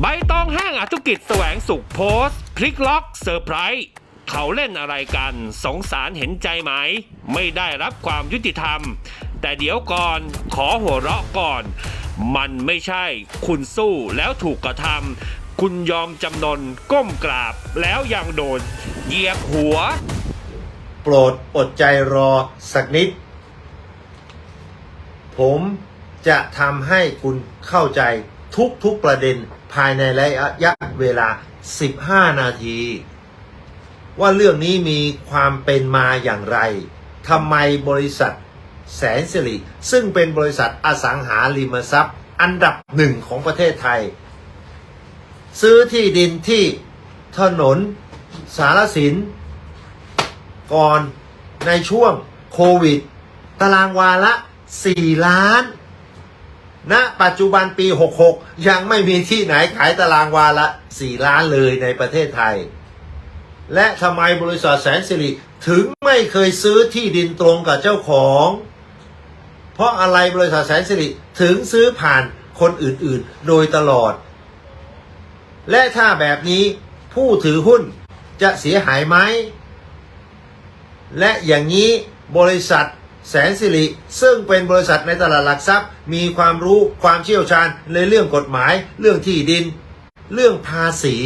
ใบตองแห้งอธุกิจแสวงสุขโพสต์คลิกล็อกเซอร์ไพรส์เขาเล่นอะไรกัน สงสารเห็นใจไหม ไม่ได้รับความยุติธรรม แต่เดี๋ยวก่อนขอหัวเราะก่อน มันไม่ใช่ คุณสู้แล้วถูกกระทำคุณยอมจำนนก้มกราบแล้วยังโดนเหยียบหัว โปรดอดใจรอสักนิด ผมจะทำให้คุณเข้าใจ ทุกๆประเด็นภายในระยะเวลา 15 นาที ว่าเรื่องนี้มีความเป็นมาอย่างไรทำไมบริษัทแสนสิริซึ่งเป็นบริษัทอสังหาริมทรัพย์ อันดับหนึ่งของประเทศไทย ซื้อที่ดินที่ถนนสารสิน ก่อนในช่วงโควิด ตารางวาละ 4 ล้าน ณปัจจุบันปี 66 ยังไม่มีที่ไหนขายตารางวาละ 4 ล้านเลยในประเทศไทย และทำไมบริษัทแสนสิริถึงไม่เคยซื้อที่ดินตรงกับเจ้าของ เพราะอะไรบริษัทแสนสิริถึงซื้อผ่านคนอื่นๆ โดยตลอด และถ้าแบบนี้ผู้ถือหุ้นจะเสียหายไหม และอย่างนี้บริษัท แสนสิริ ซึ่งเป็นบริษัทในตลาดหลักทรัพย์ มีความรู้ความเชี่ยวชาญในเรื่องกฎหมาย เรื่องที่ดิน เรื่องภาษี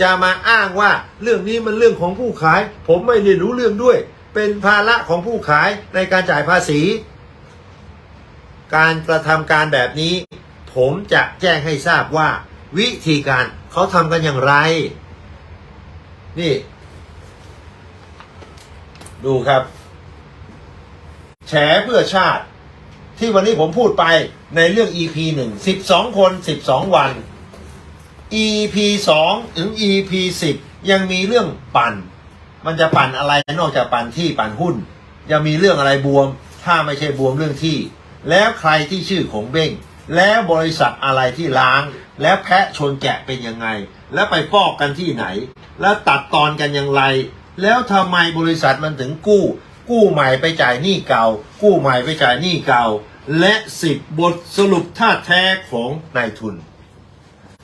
จะมาอ้างว่าเรื่องนี้มันเรื่องของผู้ขาย ผมไม่ได้รู้เรื่องด้วย เป็นภาระของผู้ขายในการจ่ายภาษี การกระทำการแบบนี้ ผมจะแจ้งให้ทราบว่า วิธีการเขาทำกันอย่างไร นี่ ดูครับ แฉเพื่อชาติ ที่วันนี้ผมพูดไปในเรื่อง EP หนึ่งสิบสองคนสิบสองวัน EP สองถึง EP สิบยังมีเรื่องปั่น มันจะปั่นอะไรนอกจากปั่นที่ปั่นหุ้น ยังมีเรื่องอะไรบวม ถ้าไม่ใช่บวมเรื่องที่ แล้วใครที่ชื่อของเบ้งแล้วบริษัทอะไรที่ล้าง แล้วแพะชนแกะเป็นยังไง แล้วไปฟอกกันที่ไหน แล้วตัดตอนกันอย่างไร แล้วทำไมบริษัทมันถึงกู้ กู้ใหม่ไปจ่ายหนี้เก่า กู้ใหม่ไปจ่ายหนี้เก่า และสิบบทสรุปท่าแท้ของนายทุน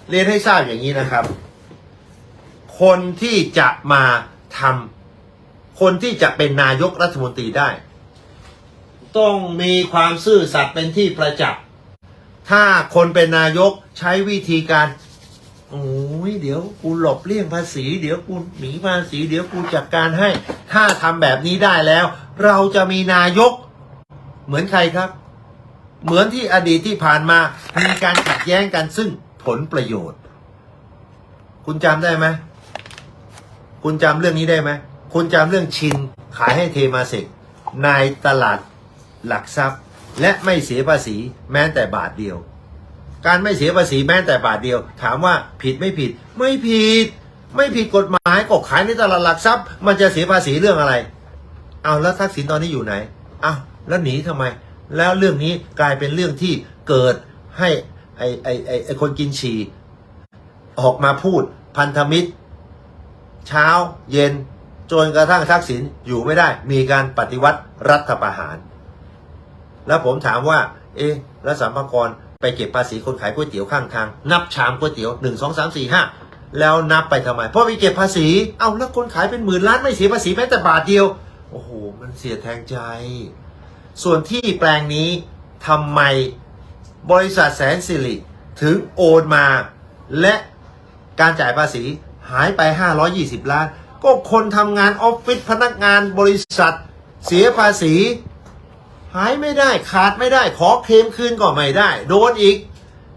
เรียนให้ทราบอย่างนี้นะครับ คนที่จะมาทำคนที่จะเป็นนายกรัฐมนตรีได้ ต้องมีความซื่อสัตย์เป็นที่ประจักษ์ถ้าคนเป็นนายกใช้วิธีการ โอ้ยเดี๋ยวกูหลบเลี่ยงภาษี เดี๋ยวกูหนีภาษี เดี๋ยวกูจัดการให้ ถ้าทำแบบนี้ได้แล้ว เราจะมีนายก เหมือนใครครับ เหมือนที่อดีตที่ผ่านมา มีการขัดแย้งกันซึ่งผลประโยชน์ คุณจำได้ไหมคุณจำเรื่องนี้ได้ไหมคุณจำเรื่องชินขายให้เทมาเสกในตลาดหลักทรัพย์ และไม่เสียภาษีแม้แต่บาทเดียว การไม่เสียภาษีแม้แต่บาทเดียว ถามว่าผิดไม่ผิด ไม่ผิด ไม่ผิดกฎหมายก็ขายในตลาดหลักทรัพย์ มันจะเสียภาษีเรื่องอะไรเอาแล้วทักษิณตอนนี้อยู่ไหนเอาแล้วหนีทำไม แล้วเรื่องนี้กลายเป็นเรื่องที่เกิดให้ไอไอไอไอคนกินฉี่ออกมาพูดพันธมิตร เช้าเย็นจนกระทั่งทักษิณอยู่ไม่ได้ มีการปฏิวัติรัฐประหาร แล้วผมถามว่า เอ๊ะแล้วสัมภากร ไปเก็บภาษีคนขายก๋วยเตี๋ยวข้างทาง นับชามก๋วยเตี๋ยวหนึ่งสองสามสี่ห้าแล้วนับไปทำไม เพราะไปเก็บภาษี เอาแล้วคนขายเป็นหมื่นล้านไม่เสียภาษีแม้แต่บาทเดียว โอ้โห มันเสียแทงใจ ส่วนที่แปลงนี้ทำไมบริษัทแสนสิริถึงโอนมา และการจ่ายภาษีหายไป 520 ล้าน ก็คนทำงานออฟฟิศพนักงานบริษัทเสียภาษี หายไม่ได้ขาดไม่ได้ ขอเคลมคืนก็ไม่ได้ โดนอีก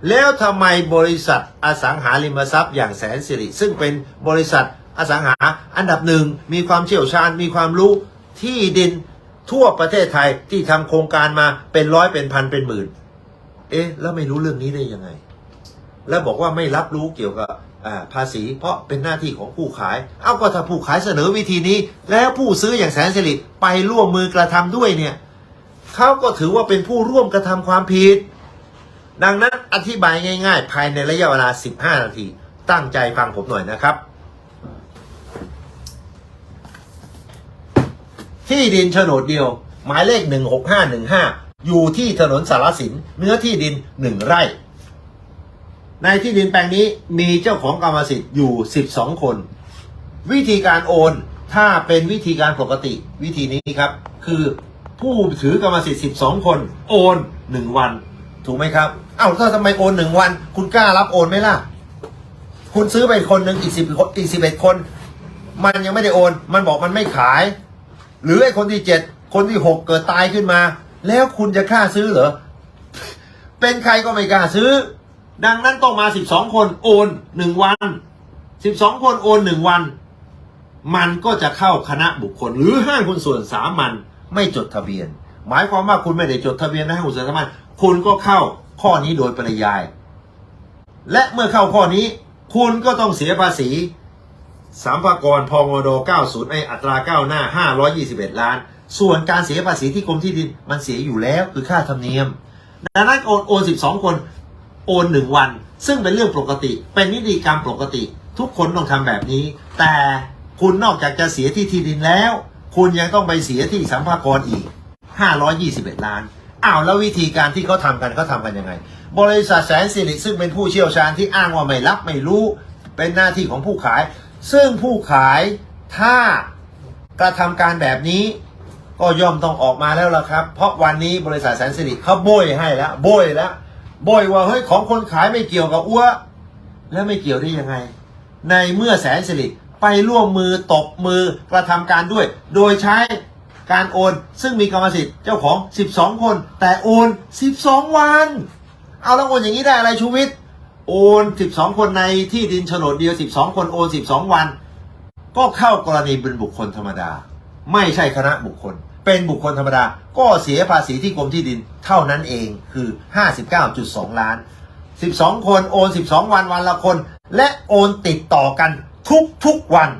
แล้วทำไมบริษัทอสังหาริมทรัพย์อย่างแสนสิริ ซึ่งเป็นบริษัทอสังหาอันดับหนึ่งมีความเชี่ยวชาญมีความรู้ที่ดินทั่วประเทศไทยที่ทำโครงการมาเป็นร้อยเป็นพันเป็นหมื่น เอ๊ะ แล้วไม่รู้เรื่องนี้ได้ยังไง แล้วบอกว่าไม่รับรู้เกี่ยวกับภาษี เพราะเป็นหน้าที่ของผู้ขาย เอาก็ถ้าผู้ขายเสนอวิธีนี้ แล้วผู้ซื้ออย่างแสนสิริไปร่วมมือกระทำด้วยเนี่ย เขาก็ถือว่าเป็นผู้ร่วมกระทำความผิด ดังนั้นอธิบายง่าย ๆ ภายในระยะเวลา 15 นาที ตั้งใจฟังผมหน่อยนะครับ ที่ดินโฉนดเดียว หมายเลข 16515 อยู่ที่ถนนสารสิน เนื้อที่ดิน 1 ไร่ ในที่ดินแปลงนี้มีเจ้าของกรรมสิทธิ์อยู่ 12 คน วิธีการโอนถ้าเป็นวิธีการปกติวิธีนี้ครับ คือ ผู้ถือกรรมสิทธิ์12 คนโอน1วัน ถูกไหมครับเอ้าถ้าทำไมโอน1วัน คุณกล้ารับโอนไหมล่ะ คุณซื้อไปคนหนึ่งอีกสิบอีกสิบเอ็ดคน มันยังไม่ได้โอน มันบอกมันไม่ขาย หรือไอ้คนที่เจ็ดคนที่หกเกิดตายขึ้นมา แล้วคุณจะกล้าซื้อเหรอ เป็นใครก็ไม่กล้าซื้อ ดังนั้นต้องมาสิบสองคนโอนหนึ่งวันสิบสองคนโอนหนึ่งวัน มันก็จะเข้าคณะบุคคล หรือห้างหุ้นส่วนสามัญ ไม่จดทะเบียน หมายความว่าคุณไม่ได้จดทะเบียนในห้างหุ้นส่วนสามัญคุณก็เข้าข้อนี้โดยปริยาย และเมื่อเข้าข้อนี้ คุณก็ต้องเสียภาษีสัมภากรพงด90ไออัตราก้าวหน้า 521 ล้าน ส่วนการเสียภาษีที่กรมที่ดินมันเสียอยู่แล้วคือค่าธรรมเนียมดังนั้นโอนโอน 12 คน โอน1วัน ซึ่งเป็นเรื่องปกติ เป็นนิติกรรมปกติ ทุกคนต้องทำแบบนี้ แต่คุณนอกจากจะเสียที่ที่ดินแล้ว คุณยังต้องไปเสียที่สัมภากรอีก 521 ล้าน อ้าวแล้ววิธีการที่เขาทำกันเขาทำกันยังไง บริษัทแสนสิริซึ่งเป็นผู้เชี่ยวชาญที่อ้างว่าไม่รับไม่รู้ เป็นหน้าที่ของผู้ขาย ซึ่งผู้ขายถ้ากระทำการแบบนี้ก็ย่อมต้องออกมาแล้วล่ะครับ เพราะวันนี้บริษัทแสนสิริเขาโบยให้แล้วโบยแล้วโบยว่าเฮ้ยของคนขายไม่เกี่ยวกับอ้วแล้วไม่เกี่ยวได้ยังไง ในเมื่อแสนสิริ ไปร่วมมือตบมือกระทำการด้วย โดยใช้การโอน ซึ่งมีกรรมสิทธิ์เจ้าของ 12 คน แต่โอน 12 วัน เอาแล้วโอนอย่างนี้ได้อะไรชูวิทย์โอน 12 คนในที่ดินโฉนดเดียว 12 คนโอน 12 วัน ก็เข้ากรณีเป็นบุคคลธรรมดา ไม่ใช่คณะบุคคล เป็นบุคคลธรรมดา ก็เสียภาษีที่กรมที่ดินเท่านั้นเองคือ 59.2 ล้าน 12 คนโอน 12 วันวันละคน และโอนติดต่อกัน ทุกทุกวัน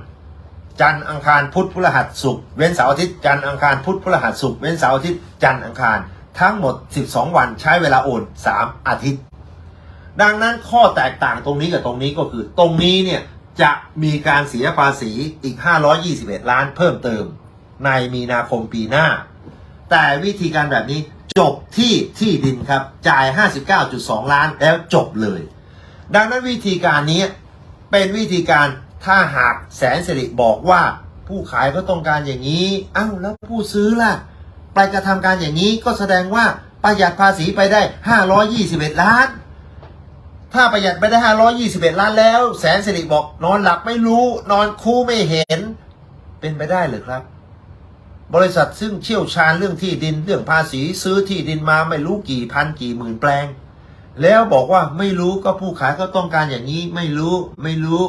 จันอังคารพุธพฤหัสศุกร์เว้นเสาร์อาทิตย์จันอังคารพุธพฤหัสศุกร์เว้นเสาร์อาทิตย์จันอังคารทั้งหมด 12 วันใช้เวลาโอน 3 อาทิตย์ ดังนั้นข้อแตกต่างตรงนี้กับตรงนี้ก็คือ ตรงนี้เนี่ยจะมีการเสียภาษีอีก 521 ล้านเพิ่มเติม ในมีนาคมปีหน้า แต่วิธีการแบบนี้จบที่ที่ดินครับ จ่าย 59.2 ล้านแล้วจบเลย ดังนั้นวิธีการนี้เป็นวิธีการ ถ้าหากแสนสิริบอกว่าผู้ขายก็ต้องการอย่างนี้อ้าวแล้วผู้ซื้อล่ะ ไปกระทำการอย่างนี้ก็แสดงว่าประหยัดภาษีไปได้ 521 ล้าน ถ้าประหยัดไปได้ 521 ล้านแล้ว แสนสิริบอกนอนหลับไม่รู้ นอนคู่ไม่เห็น เป็นไปได้หรือครับ บริษัทซึ่งเชี่ยวชาญเรื่องที่ดินเรื่องภาษีซื้อที่ดินมาไม่รู้กี่พันกี่หมื่นแปลง แล้วบอกว่าไม่รู้ก็ผู้ขายก็ต้องการอย่างนี้ไม่รู้ไม่รู้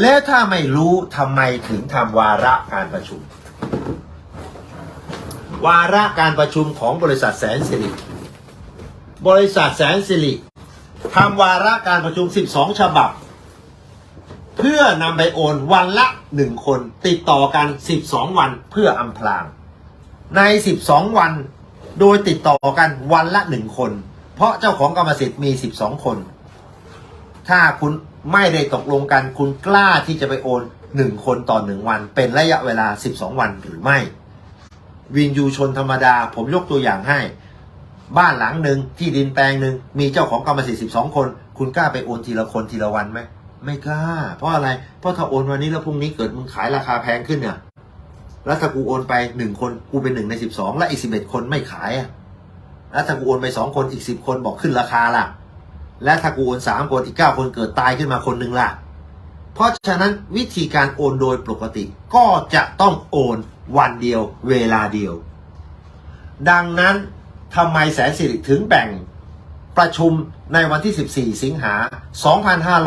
แล้วถ้าไม่รู้ทำไมถึงทำวาระการประชุม วาระการประชุมของบริษัทแสนสิริบริษัทแสนสิริทำวาระการประชุม 12 ฉบับ เพื่อนำไปโอนวันละหนึ่งคน ติดต่อกัน 12 วันเพื่ออำพราง ใน 12 วันโดยติดต่อกันวันละหนึ่งคน เพราะเจ้าของกรรมสิทธิ์มี 12 คน ถ้าคุณ ไม่ได้ตกลงกันคุณกล้าที่จะไปโอนหนึ่งคนต่อหนึ่งวัน เป็นระยะเวลา12วันหรือไม่ วินยูชนธรรมดา ผมยกตัวอย่างให้ บ้านหลังหนึ่งที่ดินแปลงหนึ่งมีเจ้าของกรรมสิทธิ์12คน คุณกล้าไปโอนทีละคนทีละวันไหมไม่กล้า เพราะอะไร เพราะถ้าโอนวันนี้แล้วพรุ่งนี้เกิดมึงขายราคาแพงขึ้นเนี่ยแล้วถ้ากูโอนไปหนึ่งคนกูเป็นหนึ่งในสิบสองและอีกสิบเอ็ดคนไม่ขายอะแล้วถ้ากูโอนไปสองคนอีกสิบคนบอกขึ้นราคาล่ะ และถ้ากูโอนสามคนอีกเก้าคนเกิดตายขึ้นมาคนหนึ่งล่ะ เพราะฉะนั้นวิธีการโอนโดยปกติก็จะต้องโอนวันเดียวเวลาเดียว ดังนั้นทำไมแสนสิริถึงแบ่งประชุมในวันที่ 14 สิงหา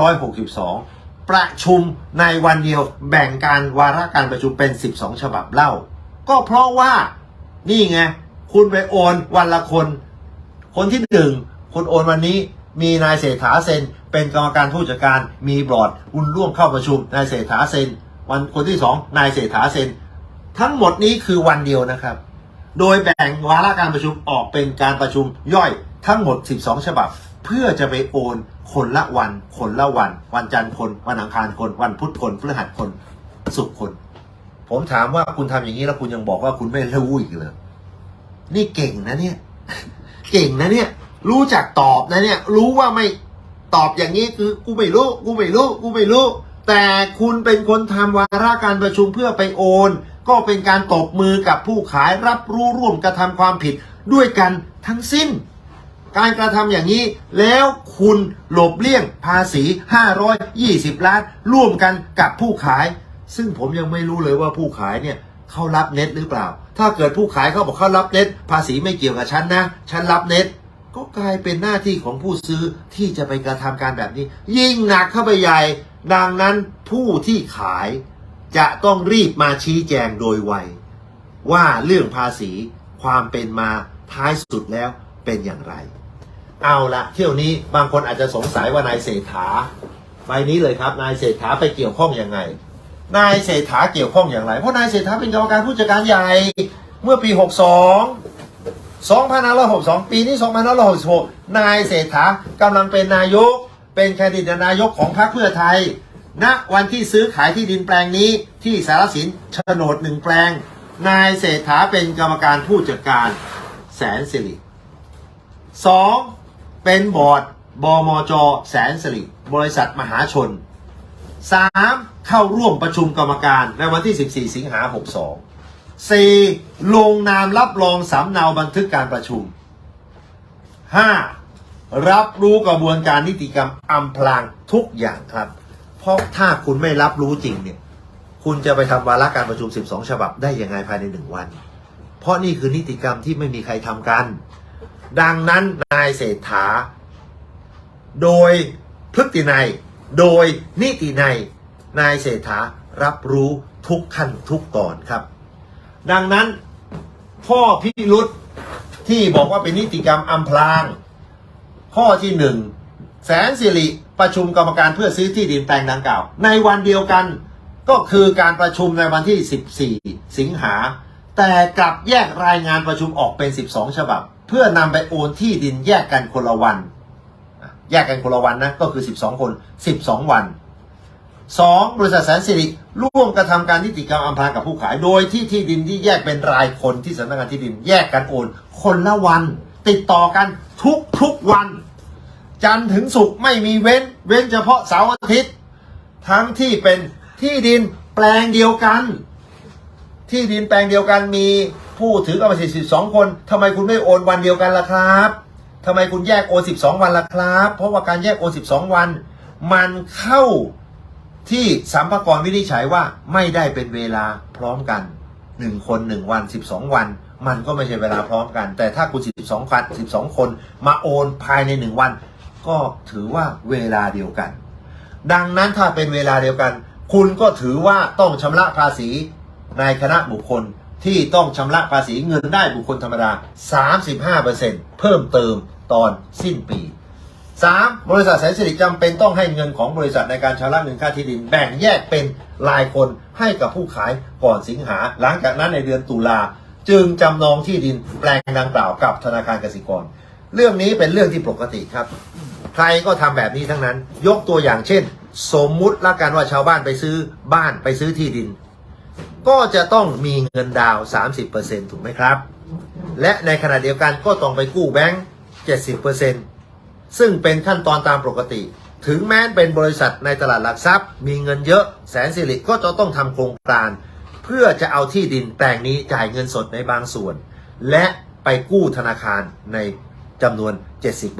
2562 ประชุมในวันเดียวแบ่งการวาระการประชุมเป็น 12 ฉบับเล่า ก็เพราะว่านี่ไง คุณไปโอนวันละคน คนที่หนึ่งคุณโอนวันนี้ มีนายเศรษฐาเซ็น เป็นกรรมการผู้จัดการมีบอร์ดคุณร่วมเข้าประชุมนายเศรษฐาเซ็น วันคนที่สองนายเศรษฐาเซ็น ทั้งหมดนี้คือวันเดียวนะครับ โดยแบ่งวาระการประชุมออกเป็นการประชุมย่อยทั้งหมด 12 ฉบับ เพื่อจะไปโอนคนละวัน คนละวัน วันจันทร์คน วันอังคารคน วันพุธคนพฤหัสคนศุกร์คน ผมถามว่าคุณทำอย่างนี้แล้วคุณยังบอกว่าคุณไม่รู้อีกเหรอนี่เก่งนะเนี่ย เก่งนะเนี่ย รู้จักตอบนะเนี่ย รู้ว่าไม่ตอบอย่างนี้คือกูไม่รู้ กูไม่รู้ กูไม่รู้ แต่คุณเป็นคนทำวาระการประชุมเพื่อไปโอน ก็เป็นการตบมือกับผู้ขายรับรู้ร่วมกระทำความผิดด้วยกันทั้งสิ้น การกระทำอย่างนี้ แล้วคุณหลบเลี่ยงภาษี 520 ล้าน ร่วมกันกับผู้ขาย ซึ่งผมยังไม่รู้เลยว่าผู้ขายเนี่ยเขารับเน็ตหรือเปล่า ถ้าเกิดผู้ขายเขาบอกเขารับเน็ตภาษีไม่เกี่ยวกับฉันนะ ฉันรับเน็ต ก็กลายเป็นหน้าที่ของผู้ซื้อที่จะไปกระทำการแบบนี้ ยิ่งหนักเข้าไปใหญ่ ดังนั้นผู้ที่ขายจะต้องรีบมาชี้แจงโดยไว ว่าเรื่องภาษีความเป็นมาท้ายสุดแล้วเป็นอย่างไร เอาละเที่ยวนี้บางคนอาจจะสงสัยว่านายเศรษฐาใบนี้เลยครับ นายเศรษฐาไปเกี่ยวข้องอยังไง นายเศรษฐาเกี่ยวข้องอย่างไร เพราะนายเศรษฐาเป็นกรรมการผู้จัดการใหญ่เมื่อปี 62 2562 ปีนี้ 2566 นายเศรษฐากำลังเป็นนายก เป็นแคนดิเดตนายกของพรรคเพื่อไทย ณ วันที่ซื้อขายที่ดินแปลงนี้ที่สารสินโฉนดหนึ่งแปลง นายเศรษฐาเป็นกรรมการผู้จัดการแสนสิริสองเป็นบอร์ดบมจ แสนสิริบริษัทมหาชนสามเข้าร่วมประชุมกรรมการในวันที่ 14 สิงหา 62 4. ลงนามรับรองสำเนาบันทึกการประชุม 5. รับรู้กระบวนการนิติกรรมอำพรางทุกอย่างครับ เพราะถ้าคุณไม่รับรู้จริงเนี่ย คุณจะไปทำวาระการประชุม 12 ฉบับได้ยังไงภายในหนึ่งวัน เพราะนี่คือนิติกรรมที่ไม่มีใครทำกัน ดังนั้นนายเศรษฐา โดยพฤตินัย โดยนิตินัยนายเศรษฐารับรู้ทุกขั้นทุกตอนครับ ดังนั้นข้อพิรุษที่บอกว่าเป็นนิติกรรมอำพราง ข้อที่หนึ่งแสนสิริประชุมกรรมการเพื่อซื้อที่ดินแปลงดังกล่าว ในวันเดียวกันก็คือการประชุมในวันที่ 14 สิงหา แต่กลับแยกรายงานประชุมออกเป็น 12 ฉบับ เพื่อนำไปโอนที่ดินแยกกันคนละวัน แยกกันคนละวันนะก็คือ 12 คน 12 วัน 2. บริษัทแสนสิริร่วมกระทำการนิติกรรมอำพรางกับผู้ขาย โดยที่ที่ดินที่แยกเป็นรายคนที่สำนักงานที่ดินแยกกันโอน คนละวัน ติดต่อกันทุกทุกวัน จันทร์ถึงศุกร์ไม่มีเว้น เว้นเฉพาะเสาร์อาทิตย์ ทั้งที่เป็นที่ดินแปลงเดียวกัน ที่ดินแปลงเดียวกันมีผู้ถือกรรมสิทธิ์12คนทำไมคุณไม่โอนวันเดียวกันล่ะครับทำไมคุณแยกโอน12วันล่ะครับ เพราะว่าการแยกโอน12วัน มันเข้า ที่สัมภากรวินิจฉัยว่าไม่ได้เป็นเวลาพร้อมกัน1คน1วัน12วัน มันก็ไม่ใช่เวลาพร้อมกัน แต่ถ้าคุณ12คัน12คน มาโอนภายใน1วัน ก็ถือว่าเวลาเดียวกัน ดังนั้นถ้าเป็นเวลาเดียวกัน คุณก็ถือว่าต้องชำระภาษีในคณะบุคคลที่ต้องชำระภาษีเงินได้บุคคลธรรมดา 35%เพิ่มเติมตอนสิ้นปี 3. บริษัทแสนสิริจำเป็นต้องให้เงินของบริษัทในการชำระเงินค่าที่ดิน แบ่งแยกเป็นรายคนให้กับผู้ขายก่อนสิงหา หลังจากนั้นในเดือนตุลาจึงจำนองที่ดินแปลงดังกล่าวกับธนาคารกสิกร เรื่องนี้เป็นเรื่องที่ปกติครับ ใครก็ทำแบบนี้ทั้งนั้น ยกตัวอย่างเช่น สมมุติละกันว่าชาวบ้านไปซื้อบ้านไปซื้อที่ดิน ก็จะต้องมีเงินดาวน์30%ถูกไหมครับ และในขณะเดียวกันก็ต้องไปกู้แบงก์70% ซึ่งเป็นขั้นตอนตามปกติ ถึงแม้เป็นบริษัทในตลาดหลักทรัพย์ มีเงินเยอะแสนสิริก็จะต้องทำโครงการ เพื่อจะเอาที่ดินแปลงนี้จ่ายเงินสดในบางส่วน และไปกู้ธนาคารในจำนวน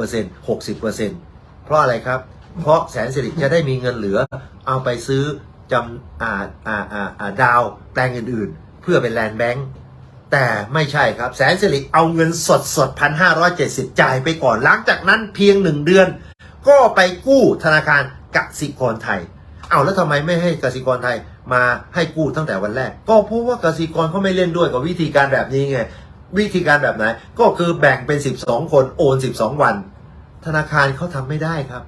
70% 60%เพราะอะไรครับ เพราะแสนสิริจะได้มีเงินเหลือ เอาไปซื้อจำอ่าอ่าอ่าดาวแปลงอื่นๆ เพื่อเป็นแลนด์แบงก์ แต่ไม่ใช่ครับแสนสิริเอาเงินสดสดพันห้าร้อยเจ็ดสิบจ่ายไปก่อนหลังจากนั้นเพียงหนึ่งเดือน ก็ไปกู้ธนาคารกสิกรไทย เอาแล้วทำไมไม่ให้กสิกรไทยมาให้กู้ตั้งแต่วันแรก ก็เพราะว่ากสิกรเขาไม่เล่นด้วยกับวิธีการแบบนี้ไง วิธีการแบบไหน ก็คือแบ่งเป็น 12 คนโอน 12 วัน ธนาคารเขาทำไม่ได้ครับ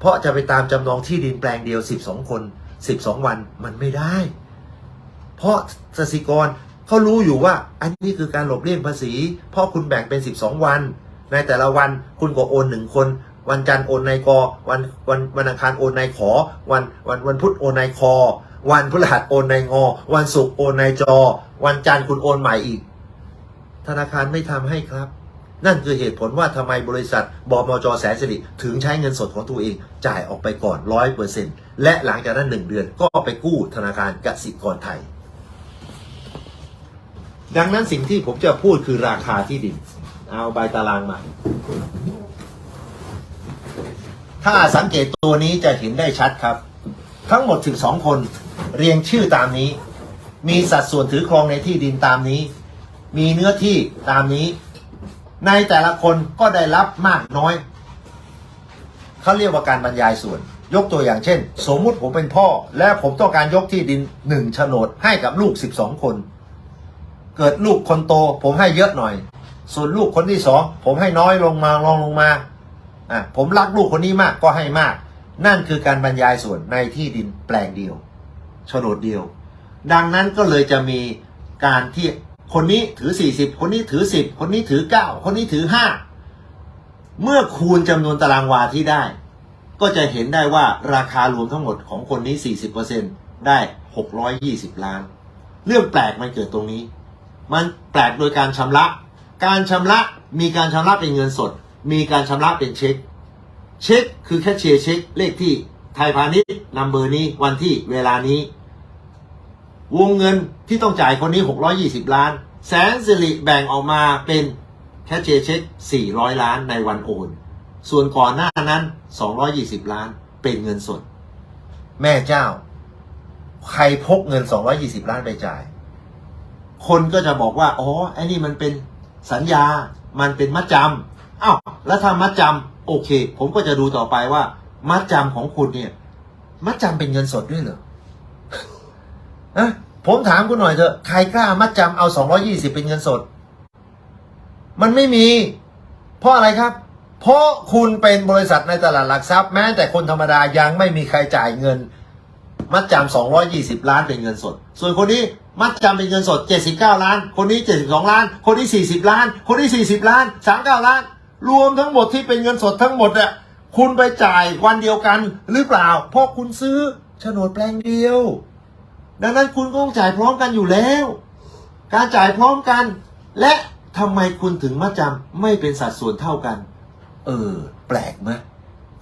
เพราะจะไปตามจำนองที่ดินแปลงเดียว 12 คน 12 วันมันไม่ได้ เพราะกสิกร เขารู้อยู่ว่า อันนี้คือการหลบเลี่ยงภาษี เพราะคุณแบ่งเป็น 12 วัน ในแต่ละวันคุณก็โอนหนึ่งคน วันจันทร์โอนนายกวันวันวันอังคารโอนนายขอ วันวันวันพุธโอนนายคอ วันพฤหัสโอนนายงอ วันศุกร์โอนนายจอ วันจันทร์คุณโอนใหม่อีก ธนาคารไม่ทำให้ครับ นั่นคือเหตุผลว่าทำไมบริษัทบมจแสนสิริถึงใช้เงินสดของตัวเอง จ่ายออกไปก่อนร้อยเปอร์เซ็นและหลังจากนั้นหนึ่งเดือนก็ไปกู้ธนาคารกสิกรไทย ดังนั้นสิ่งที่ผมจะพูดคือราคาที่ดิน เอาใบตารางมา ถ้าสังเกตตัวนี้จะเห็นได้ชัดครับ ทั้งหมด12คนเรียงชื่อตามนี้ มีสัดส่วนถือครองในที่ดินตามนี้ มีเนื้อที่ตามนี้ ในแต่ละคนก็ได้รับมากน้อย เขาเรียกว่าการบรรยายส่วน ยกตัวอย่างเช่น สมมุติผมเป็นพ่อ และผมต้องการยกที่ดินหนึ่งโฉนดให้กับลูก 12 คน เกิดลูกคนโต ผมให้เยอะหน่อย ส่วนลูกคนที่สองผมให้น้อยลงมาลองลงมาอะผมรักลูกคนนี้มากก็ให้มาก นั่นคือการบรรยายส่วนในที่ดินแปลงเดียวโฉนดเดียว ดังนั้นก็เลยจะมีการที่คนนี้ถือ 40 คนนี้ถือ 10 คนนี้ถือ 9 คนนี้ถือ 5 เมื่อคูณจำนวนตารางวาที่ได้ ก็จะเห็นได้ว่าราคารวมทั้งหมดของคนนี้ 40%ได้ 620 ล้าน เรื่องแปลกมันเกิดตรงนี้ มันแปลกโดยการชำระ การชำระมีการชำระเป็นเงินสด มีการชำระเป็นเช็ค เช็คคือแค่เชียร์เช็คเลขที่ไทยพาณิชย์นัมเบอร์นี้วันที่เวลานี้ วงเงินที่ต้องจ่ายคนนี้ 620 ล้าน แสนสิริแบ่งออกมาเป็นแค่เชียร์เช็ค 400 ล้านในวันโอน ส่วนก่อนหน้านั้น 220 ล้านเป็นเงินสด แม่เจ้า ใครพกเงิน 220 ล้านไปจ่าย คนก็จะบอกว่า อ๋อ ไอ้นี่มันเป็นสัญญา มันเป็นมัดจำอ้าว แล้วถ้ามัดจำโอเค ผมก็จะดูต่อไปว่า มัดจำของคุณเนี่ย มัดจำเป็นเงินสดด้วยเหรอนะผมถามคุณหน่อยเถอะ ใครกล้ามัดจำเอา220เป็นเงินสด มันไม่มี เพราะอะไรครับ เพราะคุณเป็นบริษัทในตลาดหลักทรัพย์แม้แต่คนธรรมดายังไม่มีใครจ่ายเงิน มัดจำ220ล้านเป็นเงินสด ส่วนคนนี้มัดจำเป็นเงินสด79ล้าน คนนี้72ล้าน คนนี้40ล้าน คนนี้40ล้าน39ล้าน รวมทั้งหมดที่เป็นเงินสดทั้งหมดเนี่ยคุณไปจ่ายวันเดียวกันหรือเปล่า เพราะคุณซื้อโฉนดแปลงเดียว ดังนั้นคุณก็ต้องจ่ายพร้อมกันอยู่แล้ว การจ่ายพร้อมกัน และทำไมคุณถึงมัดจำไม่เป็นสัดส่วนเท่ากัน เออ แปลกไหม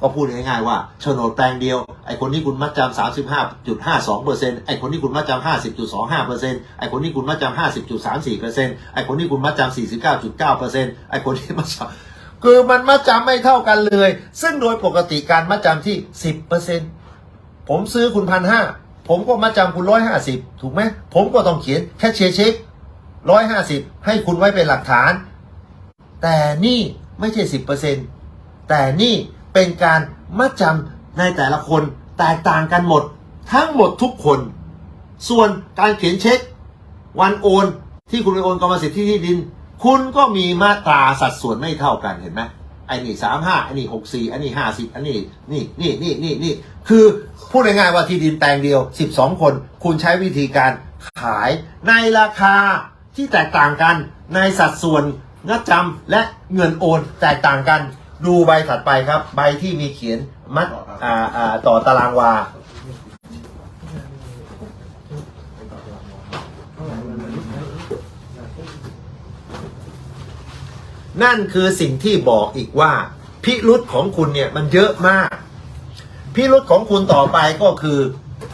ก็พูดง่ายๆว่าโฉนดแปลงเดียว ไอ้คนนี้คุณมัดจำสามสิบห้าจุดห้าสองเปอร์เซ็นต์ไอ้คนนี้คุณมัดจำห้าสิบจุดสองห้าเปอร์เซ็นต์ไอ้คนนี้คุณมัดจำห้าสิบจุดสามสี่เปอร์เซ็นต์ไอ้คนนี้คุณมัดจำสี่สิบเก้าจุดเก้าเปอร์เซ็นต์ไอ้คนนี้มัดจำคือมันมัดจำไม่เท่ากันเลย ซึ่งโดยปกติการมัดจำที่สิบเปอร์เซ็นต์ผมซื้อคุณพันห้าผมก็มาจำคุณร้อยห้าสิบถูกไหมผมก็ต้องเขียนแค่เชียร์เช็คร้อยห้าสิบให้คุณไว้เป็นหลักฐาน แต่นี่ไม่ใช่สิบเปอร์เซ็นแต่นี่ เป็นการมัดจำในแต่ละคนแตกต่างกันหมด ทั้งหมดทุกคน ส่วนการเขียนเช็ค วันโอน ที่คุณไปโอนกรรมสิทธิ์ที่ที่ดิน คุณก็มีมาตราสัดส่วนไม่เท่ากันเห็นไหมไอ้นี่สามห้าไอ้นี่หกสี่ไอ้นี่ห้าสิบอันนี้นี่นี่นี่นี่นี่คือพูดง่ายๆว่าที่ดินแปลงเดียวสิบสองคน คุณใช้วิธีการขายในราคาที่แตกต่างกัน ในสัดส่วนงัดจำและเงินโอนแตกต่างกัน ดูใบถัดไปครับ ใบที่มีเขียนมัดอ่าอ่าต่อตารางวา นั่นคือสิ่งที่บอกอีกว่า พิรุษของคุณเนี่ยมันเยอะมาก พิรุษของคุณต่อไปก็คือ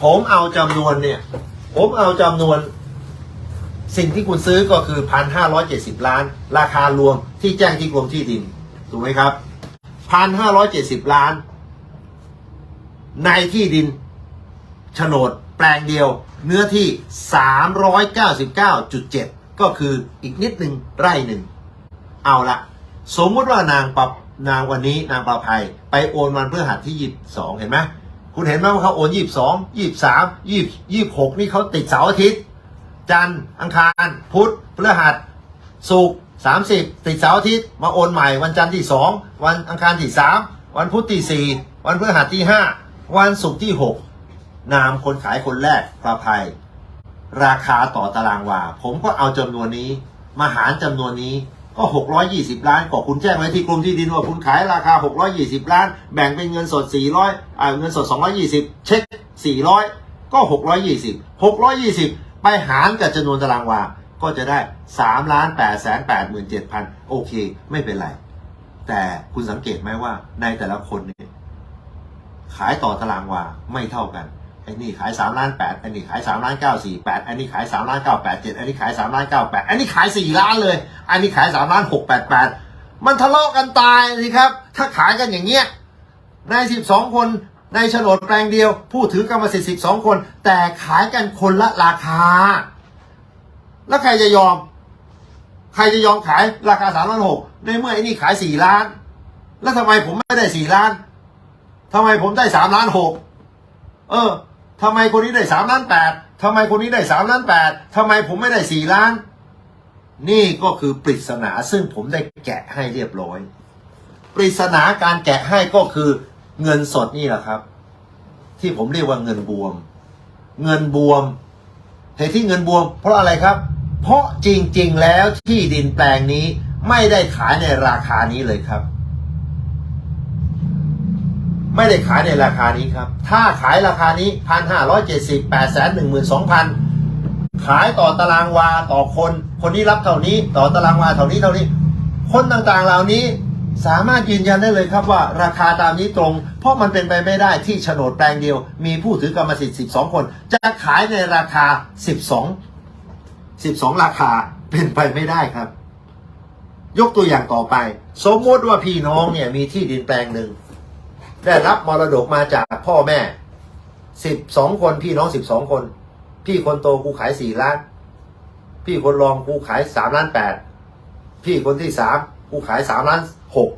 ผมเอาจำนวนเนี่ย ผมเอาจำนวนสิ่งที่คุณซื้อก็คือพันห้าร้อยเจ็ดสิบล้าน ราคารวมที่แจ้งที่กรมที่ดิน ถูกไหมครับ พันห้าร้อยเจ็ดสิบล้าน ในที่ดินโฉนดแปลงเดียว เนื้อที่สามร้อยเก้าสิบเก้าจุดเจ็ดก็คืออีกนิดหนึ่งไร่หนึ่ง เอาละสมมติว่านางปรับนางวันนี้นางประภัยไปโอนวันพฤหัสที่ยี่สิบสองเห็นไหมคุณเห็นไหมว่าเขาโอนยี่สิบสองยี่สามยี่ยี่หกนี่เขาติดเสาร์อาทิตย์ จันทร์อังคาร พุธพฤหัสศุกร์ สามสิบติดเสาร์อาทิตย์มาโอนใหม่วันจันทร์ที่สองวันอังคารที่สามวันพุธที่สี่วันพฤหัสที่ห้าวันศุกร์ที่หกนามคนขายคนแรกประภัย ราคาต่อตารางวา ผมก็เอาจำนวนนี้ มาหารจำนวนนี้ก็ 620 ล้านก็คุณแจ้งไว้ที่กรมที่ดินว่าคุณขายราคา 620 ล้าน แบ่งเป็นเงินสด 400อ่าเงินสด 220 เช็ค 400 ก็ 620 620 ไปหารกับจำนวนตารางวา ก็จะได้3ล้าน8แสน8หมื่น7พันโอเค ไม่เป็นไร แต่คุณสังเกตไหมว่าในแต่ละคนเนี่ยขายต่อตารางวาไม่เท่ากันไอ้นี่ขาย3ล้าน8อันนี้ขาย3ล้าน9 4 8อันนี้ขาย3ล้าน9 8 7อันนี้ขาย3ล้าน9 8อันนี้ขาย 4 ล้านเลยอันนี้ขาย3ล้าน6 8 8 มันทะเลาะกันตายสิครับ ถ้าขายกันอย่างเงี้ยใน12 คนในโฉนดแปลงเดียว ผู้ถือกรรมสิทธิ์12 คน แต่ขายกันคนละราคา แล้วใครจะยอม ใครจะยอมขายราคาสามล้านหกในเมื่อไอ้นี่ขายสี่ล้าน แล้วทำไมผมไม่ได้สี่ล้านทำไมผมได้สามล้านหกเออทำไมคนนี้ได้สามล้านแปดทำไมคนนี้ได้สามล้านแปดทำไมผมไม่ได้สี่ล้าน นี่ก็คือปริศนาซึ่งผมได้แกะให้เรียบร้อย ปริศนาการแกะให้ก็คือเงินสดนี่แหละครับ ที่ผมเรียกว่าเงินบวม เงินบวม เหตุที่เงินบวม เพราะอะไรครับ เพราะจริง ๆ แล้วที่ดินแปลงนี้ไม่ได้ขายในราคานี้เลยครับ ไม่ได้ขายในราคานี้ครับ ถ้าขายราคานี้พันห้าร้อยเจ็ดสิบแปดแสนหนึ่งหมื่นสองพันขายต่อตารางวาต่อคน คนนี้รับเท่านี้ ต่อตารางวาเท่านี้เท่านี้ คนต่างๆเหล่านี้ สามารถยืนยันได้เลยครับว่าราคาตามนี้ตรง เพราะมันเป็นไปไม่ได้ที่โฉนดแปลงเดียว มีผู้ถือกรรมสิทธิ์ 12 คน จะขายในราคา 12 12 ราคาเป็นไปไม่ได้ครับ ยกตัวอย่างต่อไป สมมติว่าพี่น้องเนี่ยมีที่ดินแปลงหนึ่งได้รับมรดกมาจากพ่อแม่ 12 คนพี่น้อง 12 คน พี่คนโตกูขาย 4 ล้าน พี่คนรองกูขาย 3 ล้าน 8 พี่คนที่สามกูขายสามล้าน หก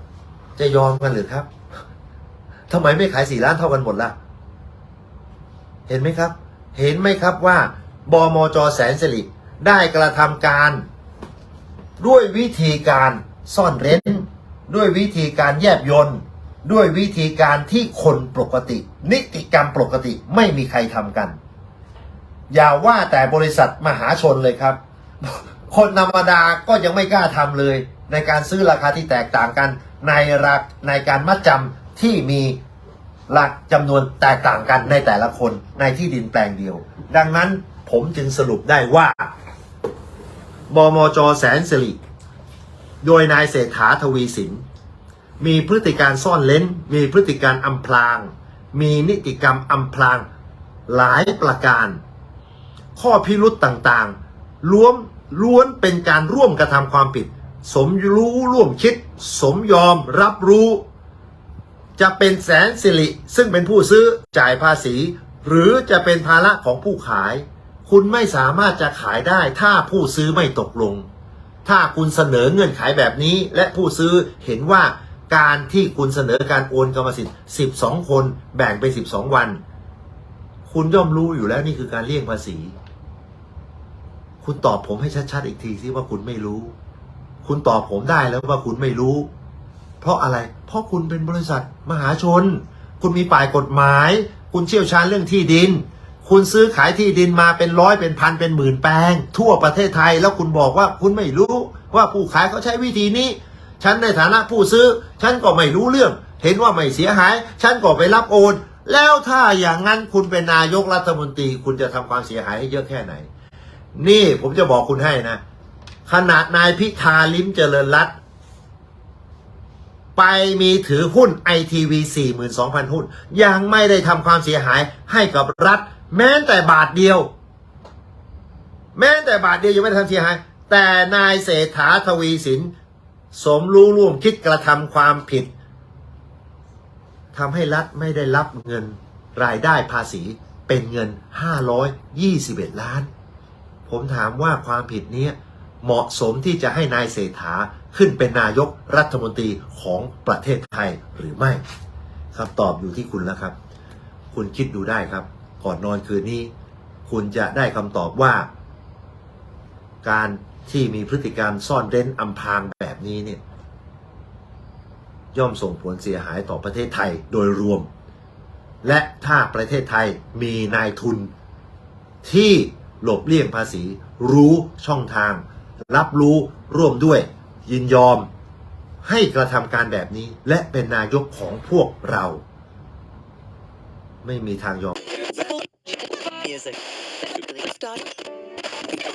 จะยอมกันหรือครับทำไมไม่ขายสี่ล้านเท่ากันหมดล่ะ เห็นไหมครับ เห็นไหมครับว่าบมจแสนสิริได้กระทำการ ด้วยวิธีการซ่อนเร้น ด้วยวิธีการแยบยนต์ด้วยวิธีการที่คนปกติ นิติกรรมปกติไม่มีใครทำกัน อย่าว่าแต่บริษัทมหาชนเลยครับ คนธรรมดาก็ยังไม่กล้าทำเลย ในการซื้อราคาที่แตกต่างกัน ในรักในการมัดจำที่มีหลักจำนวนแตกต่างกันในแต่ละคนในที่ดินแปลงเดียว ดังนั้นผมจึงสรุปได้ว่า บมจแสนสิริโดยนายเศรษฐาทวีสิน มีพฤติการซ่อนเล้น มีพฤติการอำพราง มีนิติกรรมอำพรางหลายประการ ข้อพิรุษต่างๆล้วนล้วนเป็นการร่วมกระทำความผิด สมรู้ร่วมคิด สมยอมรับรู้ จะเป็นแสนสิริซึ่งเป็นผู้ซื้อจ่ายภาษี หรือจะเป็นภาระของผู้ขาย คุณไม่สามารถจะขายได้ถ้าผู้ซื้อไม่ตกลง ถ้าคุณเสนอเงื่อนไขแบบนี้ และผู้ซื้อเห็นว่าการที่คุณเสนอการโอนกรรมสิทธิ์ 12 คนแบ่งเป็น 12 วัน คุณย่อมรู้อยู่แล้วนี่คือการเลี่ยงภาษี คุณตอบผมให้ชัดๆอีกทีสิว่าคุณไม่รู้ คุณตอบผมได้แล้วว่าคุณไม่รู้ เพราะอะไร เพราะคุณเป็นบริษัทมหาชน คุณมีป่ายกฎหมาย คุณเชี่ยวชาญเรื่องที่ดิน คุณซื้อขายที่ดินมาเป็นร้อยเป็นพันเป็นหมื่นแปลง ทั่วประเทศไทยแล้วคุณบอกว่าคุณไม่รู้ว่าผู้ขายเขาใช้วิธีนี้ ฉันในฐานะผู้ซื้อ ฉันก็ไม่รู้เรื่อง เห็นว่าไม่เสียหาย ฉันก็ไปรับโอน แล้วถ้าอย่างนั้นคุณเป็นนายกรัฐมนตรี คุณจะทำความเสียหายให้เยอะแค่ไหน นี่ผมจะบอกคุณให้นะ ขนาดนายพิธาลิ้มเจริญรัตไปมีถือหุ้นไอทีวี42,000 หุ้น ยังไม่ได้ทำความเสียหายให้กับรัฐ แม้แต่บาทเดียว แม้แต่บาทเดียวยังไม่ได้ทำเสียหาย แต่นายเศรษฐาทวีสิน สมรู้ร่วมคิดกระทำความผิดทำให้รัฐไม่ได้รับเงินรายได้ภาษีเป็นเงิน 521 ล้าน ผมถามว่าความผิดนี้ เหมาะสมที่จะให้นายเศรษฐาขึ้นเป็นนายกรัฐมนตรีของประเทศไทยหรือไม่คำตอบอยู่ที่คุณแล้วครับ คุณคิดดูได้ครับ ก่อนนอนคืนนี้ คุณจะได้คำตอบว่า การที่มีพฤติการมซ่อนเร้นอำพรางแบบนี้เนี่ยย่อมส่งผลเสียหายต่อประเทศไทยโดยรวม และถ้าประเทศไทยมีนายทุนที่หลบเลี่ยงภาษีรู้ช่องทาง รับรู้ร่วมด้วย ยินยอม ให้กระทำการแบบนี้ และเป็นนายกของพวกเรา ไม่มีทางยอม